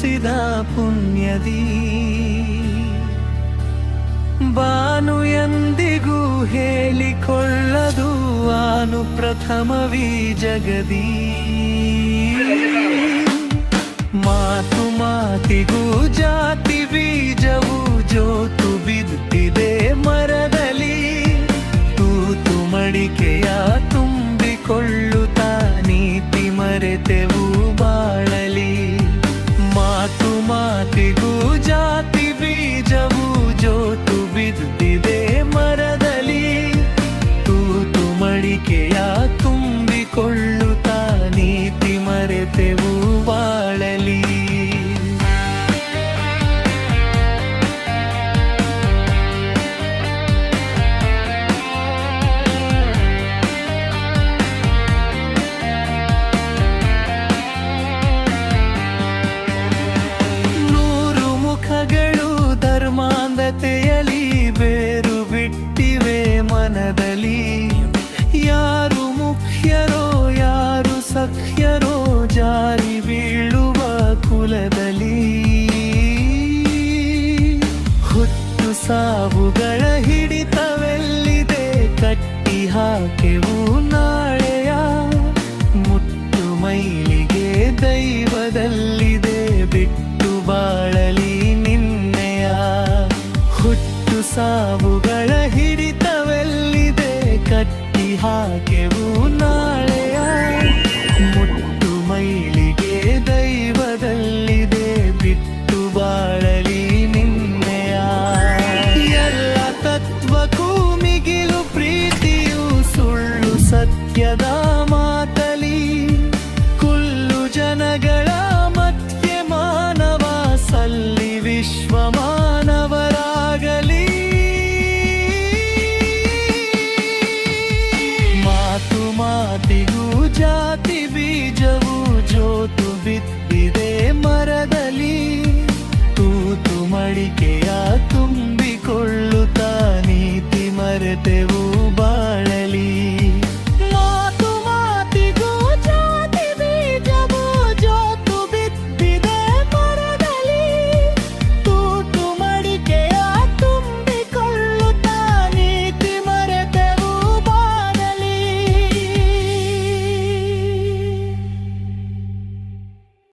ಗಳಿಸಿದ ಪುಣ್ಯದಿ ಬಾನು ಎಂದಿಗೂ ಹೇಳಿಕೊಳ್ಳದು ಆನು ಪ್ರಥಮವೀ ಜಗದಿ ಸಾವುಗಳ ಹಿಡಿತವೆಲ್ಲಿದೆ? ಕಟ್ಟಿ ಹಾಕೆವು ನಾಳೆಯ ಮುತ್ತು ಮೈಲಿಗೆ ದೈವದಲ್ಲಿದೆ. ಬಿಟ್ಟು ಬಾಳಲಿ ನಿನ್ನೆಯ ಹುಟ್ಟು ಸಾವುಗಳ ಹಿಡಿತವೆಲ್ಲಿದೆ? ಕಟ್ಟಿ ಹಾಕೆವು ನಾಳೆಯ ಮಾತಿಗೂ ಜಾತಿ ಬೀಜವು ಜೋತು ಬಿತ್ತಿದೆ ಮರದಲ್ಲಿ. ತೂತು ಮಡಿಕೆಯ ತುಂಬಿಕೊಳ್ಳುತ್ತಾ ನೀತಿ ಮರೆತೆವು